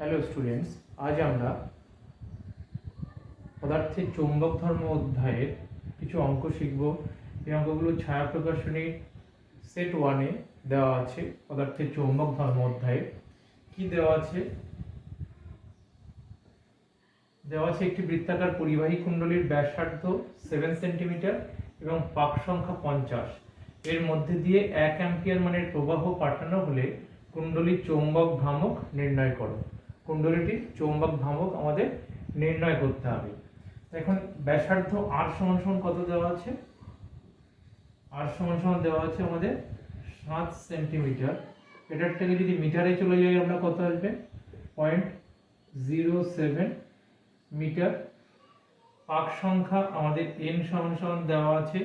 Hello students আজ আমরা পদার্থের চৌম্বক ধর্ম অধ্যায়ের কিছু অঙ্ক শিখব। এই অঙ্কগুলো ছায়া প্রকাশনী সেট ওয়ানে দেওয়া আছে, পদার্থের চৌম্বক ধর্ম অধ্যায়ে। কি দেওয়া আছে? দেওয়া আছে একটি বৃত্তাকার পরিবাহী কুণ্ডলীর ব্যাসার্ধ সেভেন সেন্টিমিটার এবং পাক সংখ্যা পঞ্চাশ। এর মধ্যে দিয়ে এক অ্যাম্পিয়ার মানের প্রবাহ পাঠানো হলে কুণ্ডলীর চৌম্বক ভ্রামক নির্ণয় করো। কুণ্ডলীটির চৌম্বক ভ্রামক আমাদের নির্ণয় করতে হবে। এখন ব্যাসার্ধ আর সমান সমান কত দেওয়া আছে? আর সমান সমান দেওয়া আছে আমাদের সাত সেন্টিমিটার। এটার থেকে যদি মিটারে চলে যাই, আমরা কত আসবে? Point zero seven metre. পাক সংখ্যা আমাদের এন সমান সমান দেওয়া আছে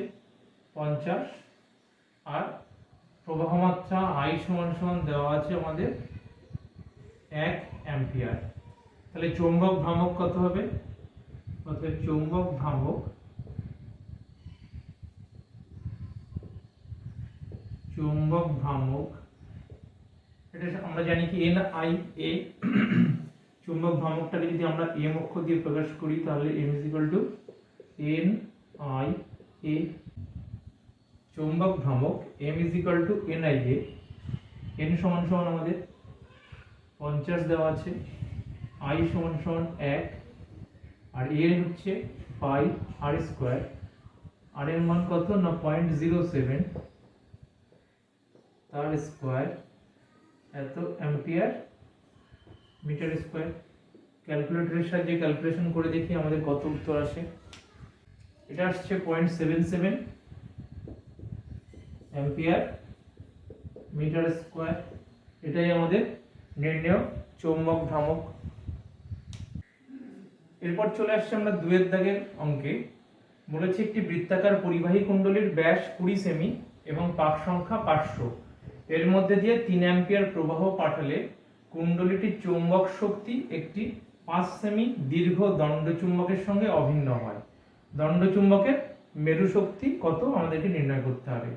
পঞ্চাশ। আর প্রবাহ মাত্রা আই সমান সমান দেওয়া আছে আমাদের এক অ্যাম্পিয়ার। তাহলে চৌম্বক ভ্রামক কত হবে? অর্থাৎ চৌম্বক ভ্রামক চৌম্বক ভ্রামক, এটা আমরা জানি কি এন আই এ চুম্বক ভ্রামকটাকে যদি আমরা এম অক্ষর দিয়ে প্রকাশ করি, তাহলে M is equal to N I A চৌম্বক ভ্রামক M is equal to N I A N সমান সমান আমাদের পঞ্চাশ দেওয়া আছে। আই সমান সমান এক। আর এ হচ্ছে পাই আর স্কোয়ার আর এর মান কত? না পয়েন্ট জিরো সেভেন তার স্কোয়ার এত অ্যাম্পিয়ার মিটার স্কোয়ার ক্যালকুলেটরের সাহায্যে ক্যালকুলেশন করে দেখি আমাদের কত উত্তর আসে। এটা আসছে point seven seven ampere metre square এটাই আমাদের নির্ণয়, চৌম্বক ভ্রামক। এরপর চলে আসছে আমরা দুয়ের দাগের অঙ্কে। বলেছে একটি বৃত্তাকার পরিবাহী কুণ্ডলীর ব্যাস কুড়ি সেমি এবং পাক সংখ্যা পাঁচশো। এর মধ্যে দিয়ে তিন অ্যাম্পিয়ার প্রবাহ পাঠালে কুণ্ডলীটির চৌম্বক শক্তি একটি পাঁচ সেমি দীর্ঘ দণ্ডচুম্বকের সঙ্গে অভিন্ন হয়। দণ্ডচুম্বকের মেরু শক্তি কত? আমাদেরকে নির্ণয় করতে হবে।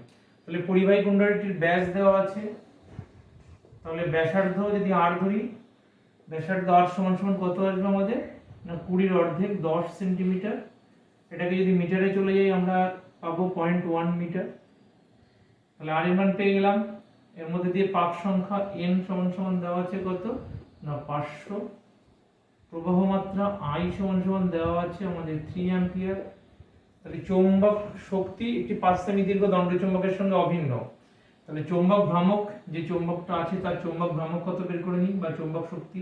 তাহলে পরিবাহী কুণ্ডলীটির ব্যাস দেওয়া আছে তাহলে ব্যাসার্ধ যদি আর ধরি, ব্যাসার্ধ আর সমান সমান কত আসবে আমাদের? না, কুড়ির অর্ধেক, দশ সেন্টিমিটার। এটাকে যদি মিটারে চলে যাই, আমরা পাবো পয়েন্ট ওয়ান মিটার। তাহলে আর মান পেয়ে গেলাম। এর মধ্যে দিয়ে পাক সংখ্যা এন সমান সমান দেওয়া আছে কত? না, পাঁচশো। প্রবাহ মাত্রা আই সমান সমান দেওয়া আছে আমাদের থ্রি অ্যাম্পিয়ার তাহলে চৌম্বক শক্তি একটি পাঁচ সেমি দীর্ঘ দণ্ড চুম্বকের সঙ্গে অভিন্ন। তাহলে চৌম্বক ভ্রামক, যে চৌম্বকটা আছে তার চৌম্বক ভ্রামক কত বের করে নিই? বা চৌম্বক শক্তি?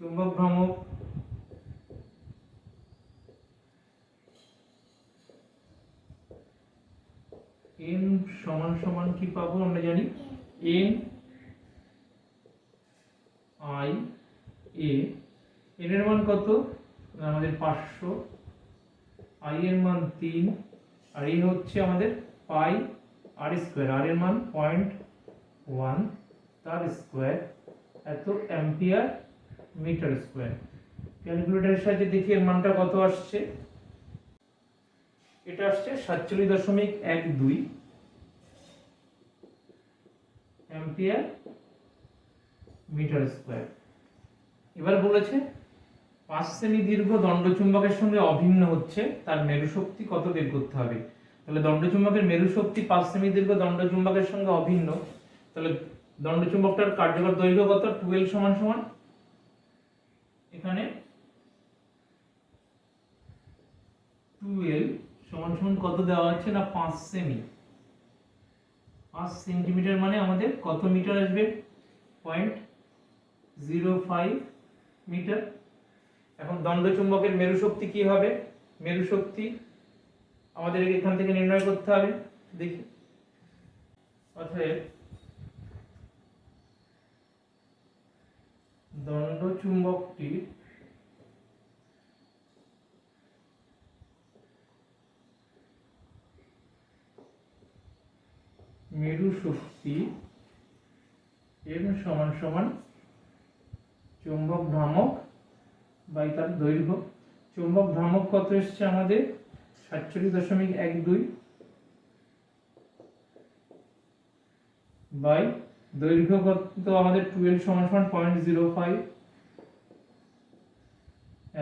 চৌম্বক ভ্রামক এন সমান সমান কি পাবো আমরা জানি? এন আই এ এন এর মান কত? আমাদের পাঁচশো। আই এর মান তিন। আর এই হচ্ছে আমাদের পাই আর স্কোয়ার আর এর মান পয়েন্ট ওয়ান তার স্কোয়ার এত অ্যাম্পিয়ার মিটার স্কোয়ার ক্যালকুলেটারের সাহায্যে দেখি এর মানটা কত আসছে? এটা আসছে সাতচল্লিশ দশমিক এক দুই অ্যাম্পিয়ার মিটার স্কোয়ার এবার বলেছে, পাঁচ সেমি দীর্ঘ দণ্ডচুম্বকের সঙ্গে অভিন্ন হচ্ছে, তার মেরু শক্তি কত বের করতে হবে? তাহলে দণ্ডচুম্বকের মেরু শক্তি পাঁচ সেমি দীর্ঘ দণ্ডচুম্বকের সঙ্গে অভিন্ন। তাহলে দণ্ডচুম্বকটার কার্যকর দৈর্ঘ্য কত? টুয়েলভ সমান সমান। এখানে টুয়েলভ সমান সমান কত দেওয়া আছে না? পাঁচ সেমি। পাঁচ সেন্টিমিটার মানে আমাদের কত মিটার আসবে? Point zero five metre. এখন দণ্ডচুম্বকের মেরু শক্তি কি হবে? মেরু শক্তি আমাদের এখান থেকে নির্ণয় করতে হবে, দেখি। অতএব দণ্ডচুম্বকটির মেরু শক্তি এম সমান সমান চুম্বক ভ্রামক বাই তার দৈর্ঘ্য। চুম্বক ভ্রামক কত এসছে আমাদের? সাতচল্লিশ দশমিক এক দুই বাই দৈর্ঘ্য কত? আমাদের টুয়েলভ সমান সমান পয়েন্ট জিরো ফাইভ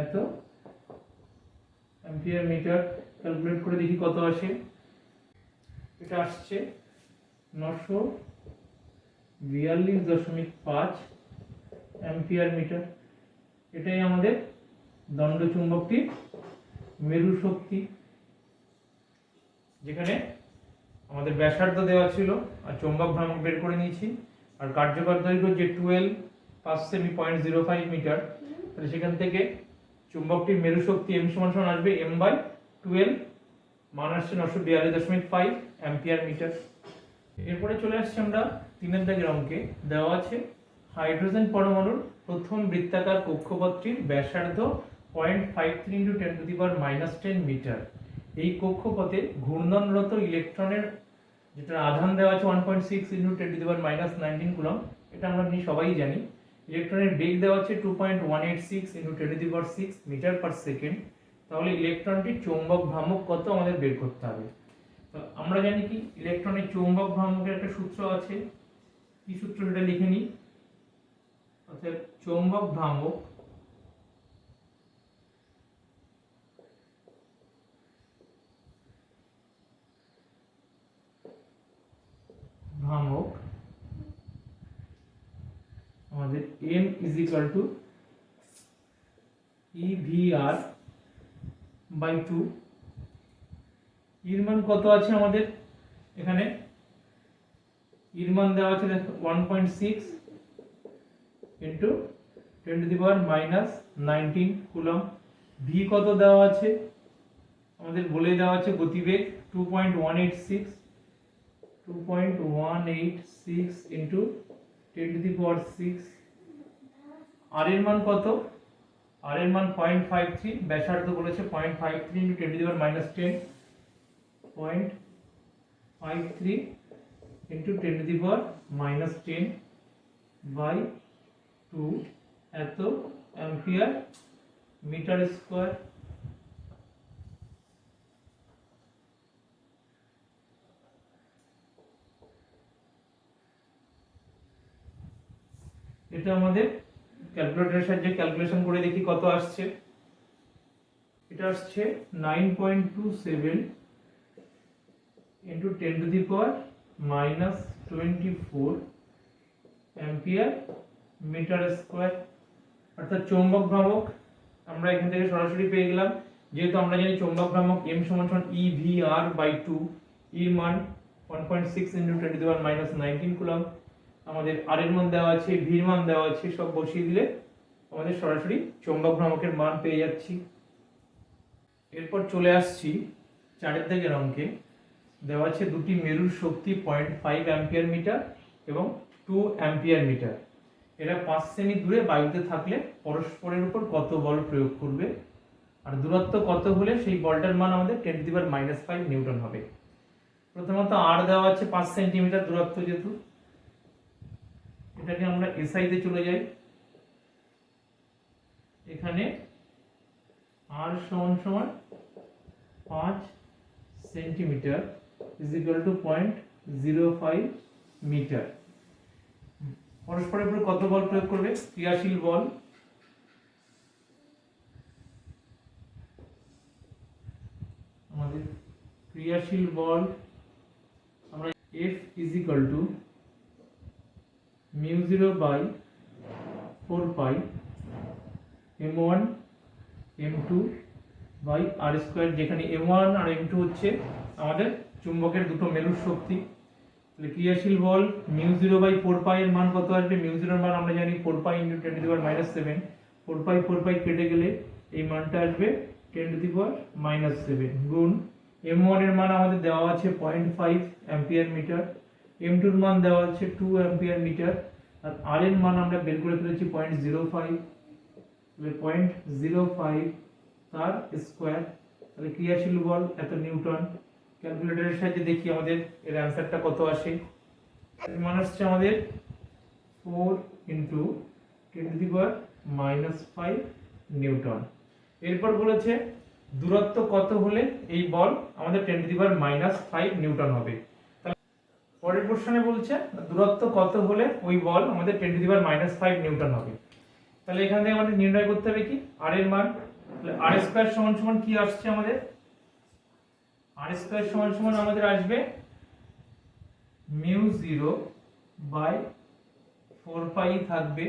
এত? অ্যাম্পিয়ার মিটার ক্যালকুলেট করে দেখি কত আসে। এটা আসছে নশো বিয়াল্লিশ দশমিক পাঁচ অ্যাম্পিয়ার মিটার এটাই আমাদের দণ্ড চুম্বকটির মেরু শক্তি যেখানে আমাদের ব্যাসার্ধ দেওয়া ছিল, আর চৌম্বক ভ্রামক বের করে নিয়েছি। আর কার্যকর দৈর্ঘ্য যে টুয়েলভ পাঁচ সেমি পয়েন্ট জিরো ফাইভ মিটার তাহলে সেখান থেকে চুম্বকটির মেরু শক্তি এম সমান সমান আসবে এম বাই টুয়েলভ মান আসছে নশো বিয়াল্লিশ দশমিক ফাইভ অ্যাম্পিয়ার মিটার এরপরে চলে আসছি আমরা তিনের দাগের অঙ্কে। দেওয়া আছে, হাইড্রোজেন পরমাণুর প্রথম বৃত্তাকার কক্ষপথটির ব্যাসার্ধ point five three into ten to the minus ten metre এই কক্ষপথে ঘূর্ণনরত ইলেকট্রনের যেটা আধান দেওয়া আছে one point six into ten to the power minus nineteen coulomb এটা আমরা আপনি সবাই জানি। ইলেকট্রনের বেগ দেওয়া আছে two point one eight six into ten to the power six metre per second তাহলে ইলেকট্রনটির চৌম্বক ভ্রামক কত আমাদের বের করতে হবে? তো আমরা জানি কি, ইলেকট্রনের চৌম্বক ভ্রামকের একটা সূত্র আছে। কি সূত্র সেটা লিখে নিই? অর্থাৎ চৌম্বক ভ্রামক ভ্রামক আমাদের m is equal to E V R by two এর মান কত আছে আমাদের? এখানে এর মান দেওয়া আছে one point six into ten to the power minus nineteen coulomb V কত দেওয়া আছে? আমাদের বলে দেওয়া আছে গতিবেগ two point one eight six two point one eight six into ten to the power six আর এর মান কত? আর এর মান পয়েন্ট ফাইভ থ্রি ব্যাসার্ধ বলেছে point five three into ten to the power minus ten point five three into ten to the power minus ten by two এত ampere metre square এটা আমাদের ক্যালকুলেটরের সাহায্যে ক্যালকুলেশন করে দেখি কত আসছে। এটা আসছে nine point two seven into ten to the power minus twenty four ampere metre square অর্থাৎ চৌম্বক ভ্রামক আমরা এখান থেকে সরাসরি পেয়ে গেলাম। যেহেতু আমরা জানি চৌম্বক ভ্রামক এম সমান সমান E V R by two এর মান one point six into twenty power minus nineteen coulomb আমাদের আর এর মান দেওয়া আছে, ভির মান দেওয়া আছে, সব বসিয়ে দিলে আমাদের সরাসরি চৌম্বক ভ্রামকের মান পেয়ে যাচ্ছি। এরপর চলে আসছি চারের দিকের অঙ্কে দেওয়া আছে দুটি মেরুর শক্তি পয়েন্ট ফাইভ অ্যাম্পিয়ার মিটার এবং টু অ্যাম্পিয়ার মিটার। এরা পাঁচ সেমি দূরে বায়ুতে থাকলে পরস্পরের উপর কত বল প্রয়োগ করবে? আর দূরত্ব কত হলে সেই বলটার মান আমাদের ten to the power minus five newton হবে? প্রথমত আর দেওয়া আছে পাঁচ সেন্টিমিটার দূরত্ব যেহেতু এটাকে আমরা এসআই তে চলে যাই। এখানে আর সমান সমান পাঁচ centimetre is equal to point zero five metre পরস্পরের উপর কত বল প্রয়োগ করবে? ক্রিয়াশীল বল। আমাদের ক্রিয়াশীল বল আমরা F is equal to mu zero by four pi M one, M two by R square, যেখানে এম ওয়ান আর এম টু হচ্ছে আমাদের চুম্বকের দুটো মেরুর শক্তি। তাহলে ক্রিয়াশীল বল mu zero by four pi এর মান কত আসবে? মিউ জিরোর মান আমরা জানি four pi into ten to the power minus seven. Four pi four pi কেটে গেলে এই মানটা আসবে ten to the power minus seven. গুণ, এম ওয়ানের মান আমাদের দেওয়া আছে point five ampere metre. M টুর মান দেওয়া আছে টু অ্যাম্পিয়ার মিটার আর আর এর মান আমরা বের করে ফেলেছি পয়েন্ট জিরো ফাইভ তাহলে পয়েন্ট জিরো ফাইভ তার স্কোয়ার তাহলে ক্রিয়াশীল বল, এত নিউটন। ক্যালকুলেটরের সাহায্যে দেখি আমাদের, এর অ্যান্সারটা কত আসে। মান আসছে আমাদের four into ten to the power minus five newton. এরপর বলেছে, দূরত্ব কত হলে এই বল আমাদের ten to the power minus five newton হবে। পরের প্রশ্নে বলছে, দূরত্ব কত হলে ওই বল আমাদের ten to the power minus five newton হবে? তাহলে এখান থেকে আমাদের নির্ণয় করতে হবে কি? আর এর মান, তাহলে আর স্কোয়ার সমান সমান কি আসছে আমাদের? আর স্কোয়ার সমান সমান আমাদের আসবে mu zero by four pi থাকবে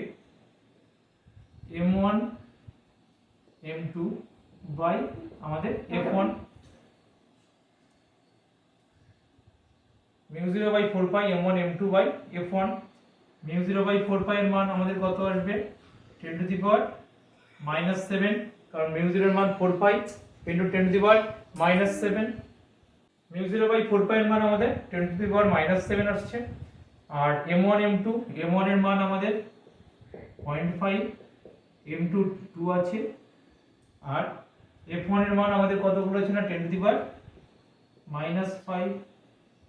M one, M two by আমাদের F one. Mu zero by four pi M one M two by F one mu zero by four pi এর মান আমাদের কত আসবে? Ten to the power minus seven কারণ mu জিরোর মান four pi into ten to the power minus seven mu zero by four pi এর মান আমাদের ten to the power minus seven আসছে। আর M one M two M ওয়ানের মান আমাদের point five M two two আছে। আর এফ ওয়ানের মান আমাদের কত বলেছে না? Ten to the power minus five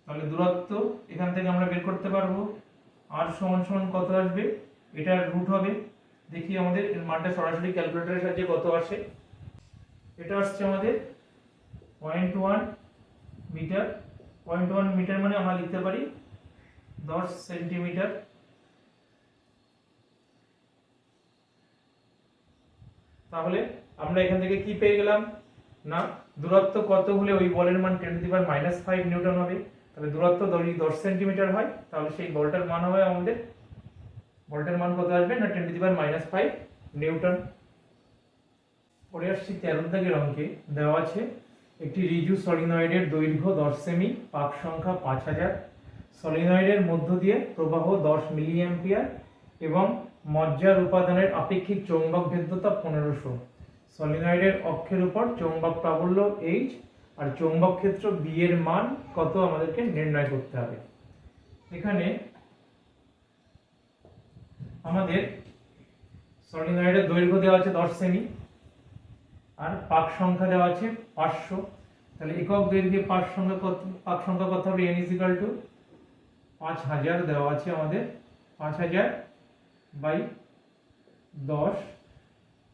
তাহলে দূরত্ব এখান থেকে আমরা বের করতে পারব। আর সমান সমান কত আসবে? এটার রুট হবে। দেখি আমাদের এর মানটা সরাসরি ক্যালকুলেটরের সাহায্যে কত আসে। এটা আসছে আমাদের point one metre point one metre মানে আমরা লিখতে পারি দশ সেন্টিমিটার তাহলে আমরা এখান থেকে কি পেয়ে গেলাম? না, দূরত্ব কত হলে ওই বলের মান ten to minus five newton হবে। তাহলে দূরত্ব যদি দশ সেন্টিমিটার হয়, তাহলে সেই বলটার মান হবে আমাদের, বলটার মান কত আসবে না ten to power minus five newton? পরে আসছি তেরো দাগের অঙ্কে দেওয়া আছে, একটি রিজু সলিনয়েডের দৈর্ঘ্য দশ সেমি পাক সংখ্যা পাঁচ হাজার। সলিনয়েডের মধ্য দিয়ে প্রবাহ দশ মিলি অ্যাম্পিয়ার এবং মজ্জার উপাদানের আপেক্ষিক চৌম্বক ভেদ্যতা পনেরোশো। সলিনয়েডের অক্ষের উপর চৌম্বক প্রাবল্য এইচ আর চৌম্বক ক্ষেত্র বি এর মান কত আমাদেরকে নির্ণয় করতে হবে? এখানে আমাদের সলিনয়েডের দৈর্ঘ্য দেওয়া আছে দশ সেমি আর পাক সংখ্যা দেওয়া আছে পাঁচশো। তাহলে একক দৈর্ঘ্যে পাক সংখ্যা কত, পাক সংখ্যা কত হবে? এন ইজিক্যাল টু পাঁচ হাজার দেওয়া আছে আমাদের। পাঁচ হাজার বাই দশ।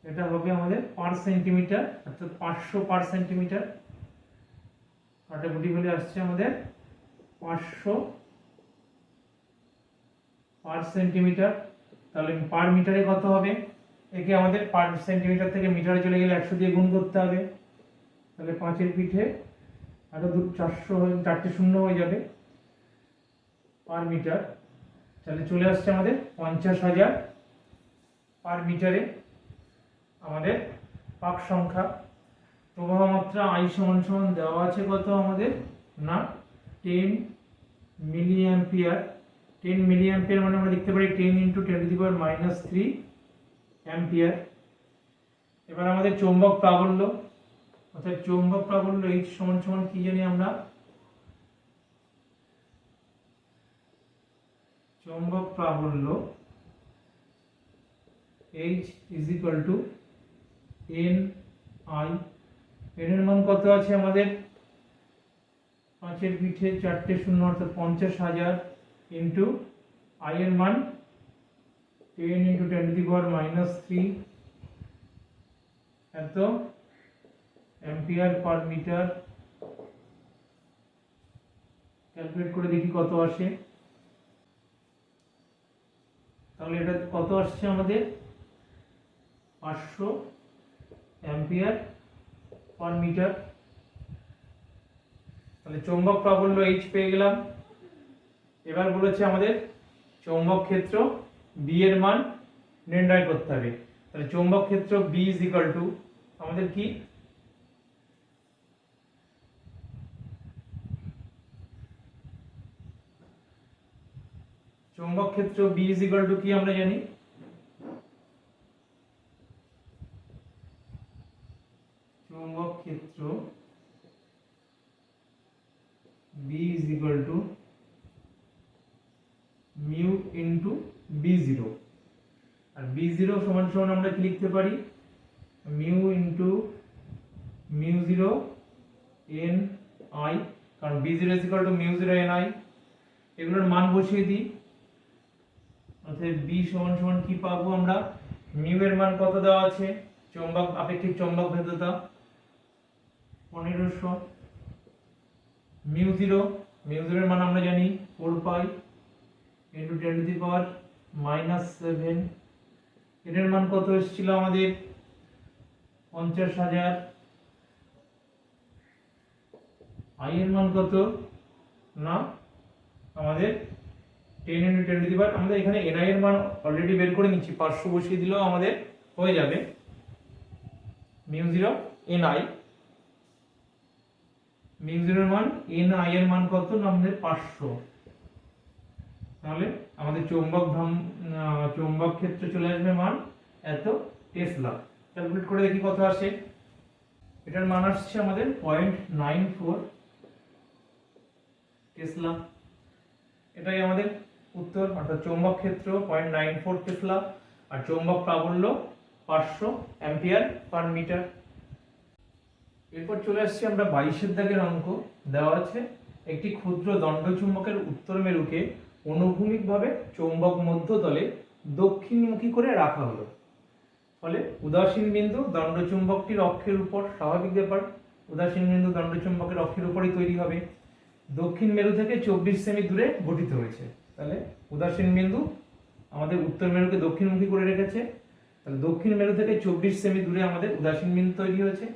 এটা হবে আমাদের পার সেন্টিমিটার, অর্থাৎ পাঁচশো পার সেন্টিমিটার। কাটাকুটি হলে আসছে আমাদের পাঁচশো পার সেন্টিমিটার। তাহলে পার মিটারে কত হবে? একে আমাদের পার সেন্টিমিটার থেকে মিটারে চলে গেলে একশো দিয়ে গুণ করতে হবে। তাহলে পাঁচের পিঠে আরও দু চারশো চারটে শূন্য হয়ে যাবে পার মিটার। তাহলে চলে আসছে আমাদের পঞ্চাশ হাজার পার মিটারে আমাদের পাক সংখ্যা। প্রবাহ মাত্রা আই সমান সমান দেওয়া আছে কত আমাদের? না ten milli ampere ten milli ampere মানে আমরা লিখতে পারি ten into ten the power minus three ampere এবার আমাদের চৌম্বক প্রাবল্য। অর্থাৎ চৌম্বক প্রাবল্য এইচ সমান সমান কি জানি আমরা? চৌম্বক প্রাবল্য H is equal to N I N এর মান কত আছে আমাদের? পাঁচের পিঠে চারটে শূন্য অর্থাৎ পঞ্চাশ হাজার ইন্টু আই এর মান ten into ten to the power minus three এত অ্যাম্পিয়ার পার মিটার ক্যালকুলেট করে দেখি কত আসে। তাহলে এটা কত আসছে আমাদের? পাঁচশো অ্যাম্পিয়ার পার মিটার। তাহলে চৌম্বক প্রাবল্য এইচ পেয়ে গেলাম। এবার বলেছে আমাদের চৌম্বক ক্ষেত্র বি এর মান নির্ণয় করতে হবে। তাহলে চৌম্বক ক্ষেত্র বি ইজ ইকাল টু আমাদের কি? চৌম্বক ক্ষেত্র বি ইজ ইকাল টু কি আমরা জানি? চৌম্বক ক্ষেত্র B is equal to mu into B zero R B zero সমান সমান আমরা কি লিখতে পারি? Mu into mu zero N I কারণ B zero is equal to mu zero N I এগুলোর মান বসিয়ে দিই। অর্থাৎ বি সমান সমান কি পাবো আমরা? মিউ এর মান কত দেওয়া আছে? চৌম্বক, আপেক্ষিক চৌম্বক ভেদ্যতা। পনেরোশো। মিউ জিরো মান আমরা জানি four pi into ten to the power minus seven. এটার মান কত এসেছিল আমাদের? পঞ্চাশ হাজার। আই এর মান কত? না, আমাদের টেন ইন্টু টেন দিবার আমাদের এখানে এনআই এর মান অলরেডি বের করে নিচ্ছি, পাঁচশো বসিয়ে দিলেও আমাদের হয়ে যাবে। মিউ জিরো এনআই মিউ জিরোর মান, এন আই এর মান কত? না আমাদের পাঁচশো। তাহলে আমাদের চৌম্বক ভ্রম চৌম্বক ক্ষেত্রে চলে আসবে মান এত টেসলা। ক্যালকুলেট করে দেখি কত আসে। এটার মান আসছে আমাদের পয়েন্ট নাইন ফোর টেসলা। এটাই আমাদের উত্তর, অর্থাৎ চৌম্বক ক্ষেত্র পয়েন্ট নাইন ফোর টেসলা, আর চৌম্বক প্রাবল্য পাঁচশো অ্যাম্পিয়ার পার মিটার। এরপর চলে আসছি আমরা বাইশের দাগের অঙ্ক। দেওয়া আছে, একটি ক্ষুদ্র দণ্ডচুম্বকের উত্তর মেরুকে অনুভূমিকভাবে চৌম্বক মধ্যতলে দক্ষিণমুখী করে রাখা হলো। ফলে উদাসীন বিন্দু দণ্ডচুম্বকটির অক্ষের উপর, স্বাভাবিক ব্যাপার, উদাসীন বিন্দু দণ্ডচুম্বকের অক্ষের উপরই তৈরি হবে। দক্ষিণ মেরু থেকে চব্বিশ সেমি দূরে গঠিত হয়েছে। তাহলে উদাসীন বিন্দু আমাদের উত্তর মেরুকে দক্ষিণমুখী করে রেখেছে। তাহলে দক্ষিণ মেরু থেকে চব্বিশ সেমি দূরে আমাদের উদাসীন বিন্দু তৈরি হয়েছে।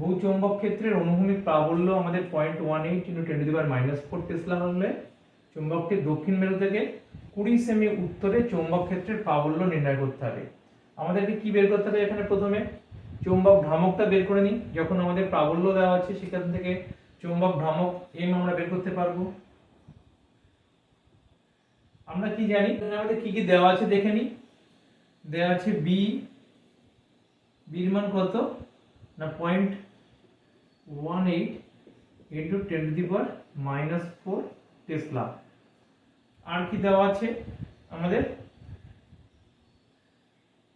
বহু চৌম্বক ক্ষেত্রের অনুভূমিক প্রাবল্য আমাদের point one eight into ten to minus four tesla হলে চৌম্বকটির দক্ষিণ মেরু থেকে কুড়ি সেমি উত্তরে চৌম্বক ক্ষেত্রের প্রাবল্য নির্ণয় করতে হবে। আমাদেরকে কি বের করতে হবে এখানে প্রথমে? চৌম্বক ভ্রামকটা বের করে নিই। যখন আমাদের প্রাবল্য দেওয়া আছে, সেখান থেকে চৌম্বক ভ্রামক এম আমরা বের করতে পারব। আমরা কি জানি? আমাদের কি কি দেওয়া আছে দেখে নিই। দেওয়া আছে বি বির মান কত? না point one eight into ten to the power minus four tesla আর কি দেওয়া আছে? আমাদের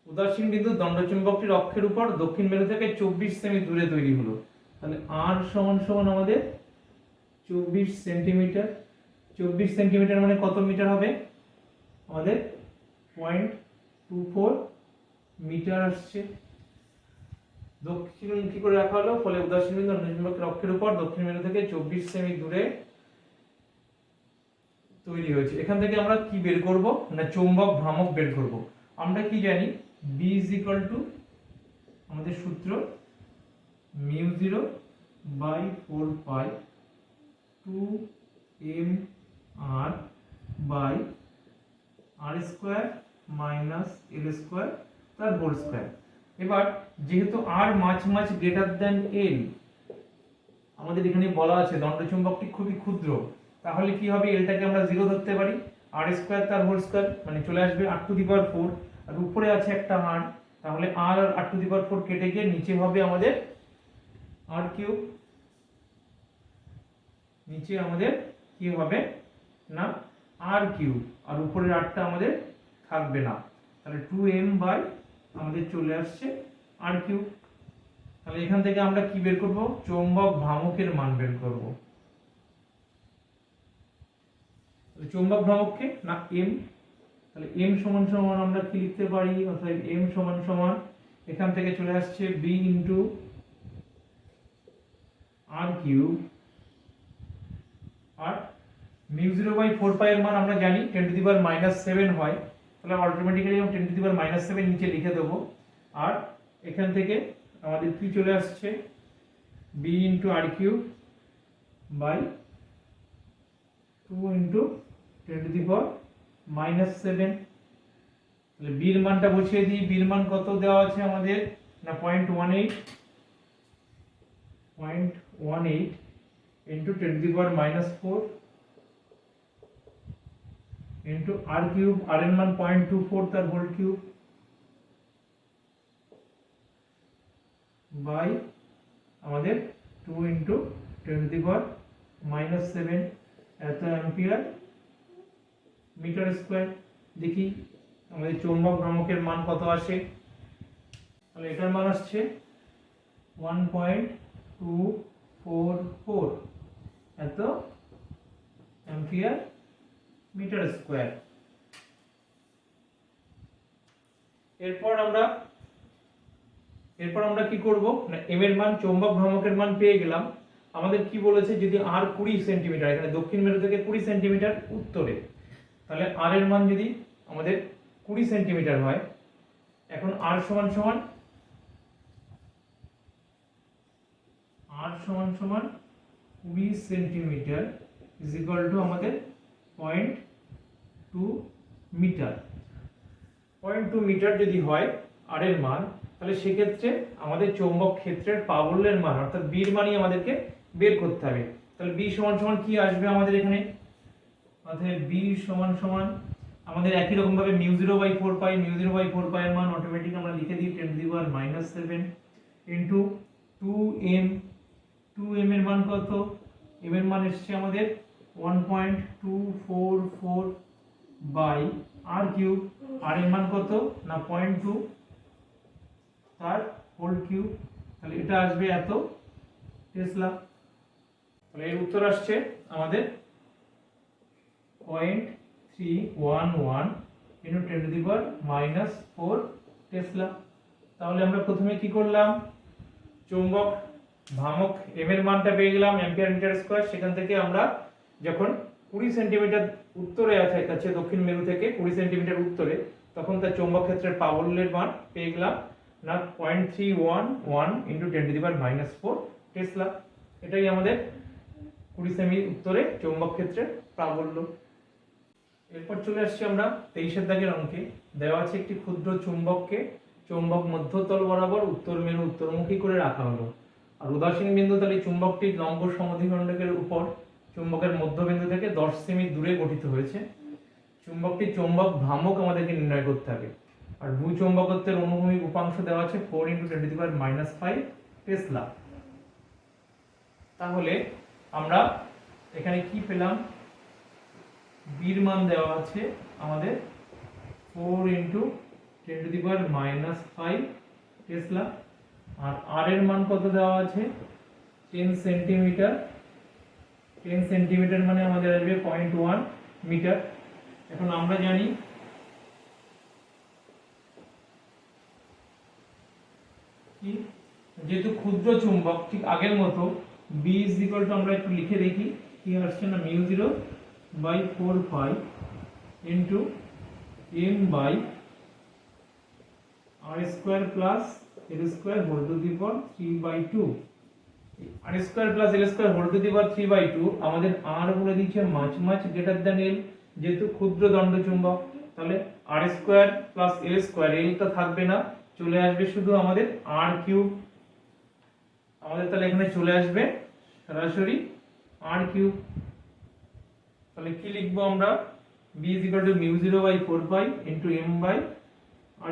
উদাসীন বিন্দু দণ্ডচুম্বকটির অক্ষের উপর দক্ষিণ মেরু থেকে চব্বিশ সেমি দূরে তৈরি হলো। তাহলে আর সমান সমান আমাদের চব্বিশ সেন্টিমিটার। চব্বিশ সেন্টিমিটার মানে কত মিটার হবে? আমাদের পয়েন্ট টু ফোর মিটার আসছে। দক্ষিণমুখী করে রাখা হলো? ফলে উদাসীন বিন্দু দণ্ডচুম্বকের অক্ষের উপর দক্ষিণ মেরু থেকে চব্বিশ সেমি দূরে তৈরি হয়েছে। এখান থেকে আমরা কি বের করব? না, চৌম্বক ভ্রামক বের করব। আমরা কি জানি? বি ইজ ইকুয়াল টু আমাদের সূত্র mu zero by four pi two M R by R square minus L square তার হোল স্কোয়ার। এবার যেহেতু আর মাছ মাছ গ্রেটার দেন এল আমাদের এখানে বলা আছে দণ্ডচুম্বকটি খুবই ক্ষুদ্র, তাহলে কি হবে? এলটাকে আমরা জিরো ধরতে পারি। আর স্কোয়ার তার হোল স্কোয়ার মানে চলে আসবে আট টু দি ফোর আর উপরে আছে একটা আর তাহলে আর আর আট টু দি ফোর কেটে গিয়ে নিচে হবে আমাদের আর কিউব নিচে আমাদের কি হবে? না আর কিউব আর উপরের আটটা আমাদের থাকবে না। তাহলে টু এম বাই আমাদের চলে আসছে আর কিউ। তাহলে এখান থেকে আমরা কি বের করব? চৌম্বক ভ্রামকের মান বের করব। চৌম্বক ভ্রামককে না এম তাহলে এম সমান সমান আমরা কি লিখতে পারি? অর্থাৎ এম সমান সমান এখান থেকে চলে আসছে B into R cube R mu zero by four pi এর মান আমরা জানি ten to the power minus seven হয়। তাহলে অটোমেটিক্যালি আমি ten to the power minus seven নিচে লিখে দেবো। আর এখান থেকে আমাদের কি চলে আসছে? B into R cube by two into ten to the power minus seven তাহলে বির মানটা বসিয়ে দিই। বির মান কত দেওয়া আছে আমাদের? না point one eight point one eight into ten to the minus four into R cube R এর মান পয়েন্ট টু ফোর তার হোল কিউব বাই আমাদের two into ten the power minus seven এত অ্যাম্পিয়ার মিটার স্কোয়ার দেখি আমাদের চৌম্বক ভ্রামকের মান কত আসে? তাহলে এটার মান আসছে one point two four four এত অ্যাম্পিয়ার মিটার স্কোয়ার। এরপর আমরা এরপর আমরা কি করব? না এম এর মান, চৌম্বক ভ্রামকের মান পেয়ে গেলাম। আমাদের কি বলেছে? যদি আর কুড়ি সেন্টিমিটার, এখানে দক্ষিণ মেরু থেকে কুড়ি সেন্টিমিটার উত্তরে। তাহলে আর এর মান যদি আমাদের কুড়ি সেন্টিমিটার হয়, এখন আর সমান সমান আর সমান সমান কুড়ি সেন্টিমিটার ইজ ইকুয়াল টু আমাদের point two metre. Point two metre যদি হয় আর এর মান, তাহলে সেক্ষেত্রে আমাদের চৌম্বক ক্ষেত্রের প্রাবল্যের মান, অর্থাৎ বির মানই আমাদেরকে বের করতে হবে। তাহলে বি সমান সমান কি আসবে আমাদের এখানে? অর্থাৎ বি সমান সমান আমাদের একই রকম ভাবে mu zero by four pi mu zero by four pi এর মান অটোমেটিক আমরা লিখে দিই ten the power minus seven into two M two M এর মান কত? এম এর মান এসছে আমাদের one point two four four by R cube R এর মান কত? না পয়েন্ট টু তার হোল কিউব তাহলে এটা আসবে এত টেসলা তাহলে এর উত্তর আসছে আমাদের point three one one into ten to the minus four tesla তাহলে আমরা প্রথমে কি করলাম? চুম্বক, ভ্রামক এম এর মানটা পেয়ে গেলাম অ্যাম্পিয়ার মিটার স্কোয়ার সেখান থেকে আমরা যখন কুড়ি সেন্টিমিটার উত্তরে আছে কাছে দক্ষিণ মেরু থেকে কুড়ি সেন্টিমিটার উত্তরে, তখন তার চৌম্বক ক্ষেত্রের পাবল্যের মান পেয়ে গেলাম না point three one one into ten to the power minus four tesla এটাই আমাদের কুড়ি সেমি উত্তরে চৌম্বক ক্ষেত্রের প্রাবল্য এরপর চলে আসছি আমরা তেইশের দাগের অঙ্কে। দেওয়া আছে একটি ক্ষুদ্র চুম্বককে, চুম্বক মধ্যতল বরাবর উত্তর মেরু উত্তরমুখী করে রাখা হলো। আর উদাসীন বিন্দু তাহলে চুম্বকটি লম্ব সমদ্বিখণ্ডকের উপর চুম্বকের মধ্যবিন্দু থেকে দশ সেমি দূরে গঠিত হয়েছে। চুম্বকটি চুম্বক ভ্রামক আমাদেরকে নির্ণয় করতে হবে। আর ভূচুম্বকত্বের অনুভূমিক উপাংশ দেওয়া আছে four into twenty to power minus five tesla. তাহলে আমরা এখানে কি পেলাম? বির মান দেওয়া আছে আমাদের four into ten to power minus five tesla. R R এর মান কত দেওয়া আছে? Ten centimetre. টেন সেন্টিমিটার মানে আমাদের আসবে পয়েন্ট ওয়ান মিটার এখন আমরা জানি কি? যেহেতু ক্ষুদ্র চুম্বক, ঠিক আগের মতো বি ইজ আমরা একটু লিখে দেখি, কি আসছে না? Mu zero by four five into M by R square plus L square whole to the power three by two. R square plus L square whole to the power three by two আমাদের R বলে দিচ্ছে মাছ মাছ greater than এল যেহেতু ক্ষুদ্র দণ্ড চুম্বক, তাহলে R square plus L square L তো থাকবে না, চলে আসবে শুধু আমাদের আর কিউব আমাদের তাহলে এখানে চলে আসবে সরাসরি আর কিউব তাহলে কি লিখব আমরা? B is equal to mu 0 by 4 pi into m by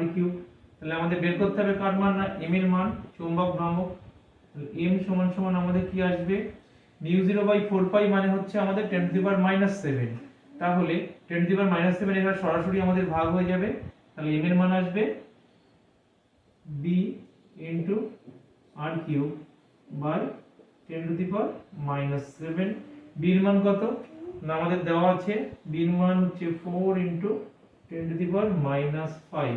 r cube তাহলে আমাদের বের করতে হবে কার মান? না, m এর মান, চৌম্বক ভ্রামক। তাহলে m সমান সমান আমাদের কি আসবে? mu 0 by 4 pi মানে হচ্ছে আমাদের 10 to the power minus 7 তাহলে 10 to the power minus 7 এখানে সরাসরি আমাদের ভাগ হয়ে যাবে। তাহলে m এর মান আসবে b into r cube by 10 to power minus 7 b এর মান কত? না, আমাদের দেওয়া আছে। এর মান হচ্ছে 4 into 10 to the power minus 5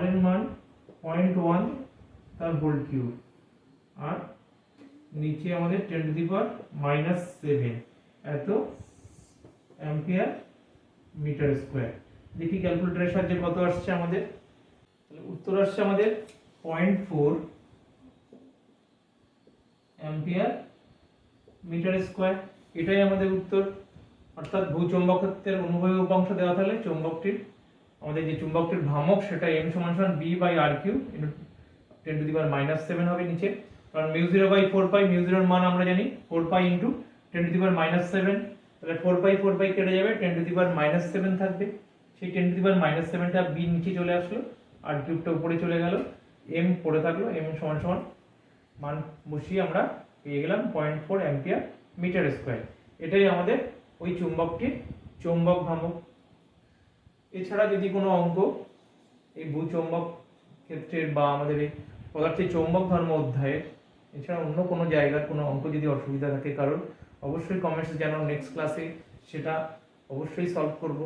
r এর মান 0.1 তার হোল কিউব আর নিচে আমাদের 10 to the power minus 7 এত অ্যাম্পিয়ার মিটার স্কয়ার দেখি ক্যালকুলেটরের সাহায্যে কত আসছে আমাদের? তাহলে উত্তর আসছে আমাদের 0.4 অ্যাম্পিয়ার মিটার স্কয়ার এটাই আমাদের উত্তর। অর্থাৎ ভূচুম্বকত্বের অনুভবী উপাংশ দেওয়া থাকলে চুম্বকটির, আমাদের যে চুম্বকটির ভ্রামক সেটা এম সমান সমান B by R cube ten to the power minus seven হবে নিচে। কারণ mu zero by four pi mu জিরোর মান আমরা জানি four pi into ten to the power minus seven তাহলে ফোর পাই ফোর পাই কেটে যাবে ten to the power minus seven থাকবে। সেই ten to the power minus সেভেনটা B নিচে চলে আসলো, আর কিউবটা উপরে চলে গেল। এম পড়ে থাকল এম সমান সমান মান বসিয়ে আমরা পেয়ে গেলাম point four ampere metre square এটাই আমাদের ওই চুম্বকটির চৌম্বক ভ্রামক। এছাড়া যদি কোনো অঙ্ক, এই ভূচৌম্বক ক্ষেত্রের বা আমাদের এই পদার্থের চৌম্বক ধর্ম অধ্যায়ের এছাড়া অন্য কোনো জায়গার কোনো অঙ্ক যদি অসুবিধা থাকে কারণ অবশ্যই কমেন্টস জানাও নেক্সট ক্লাসে সেটা অবশ্যই সলভ করব।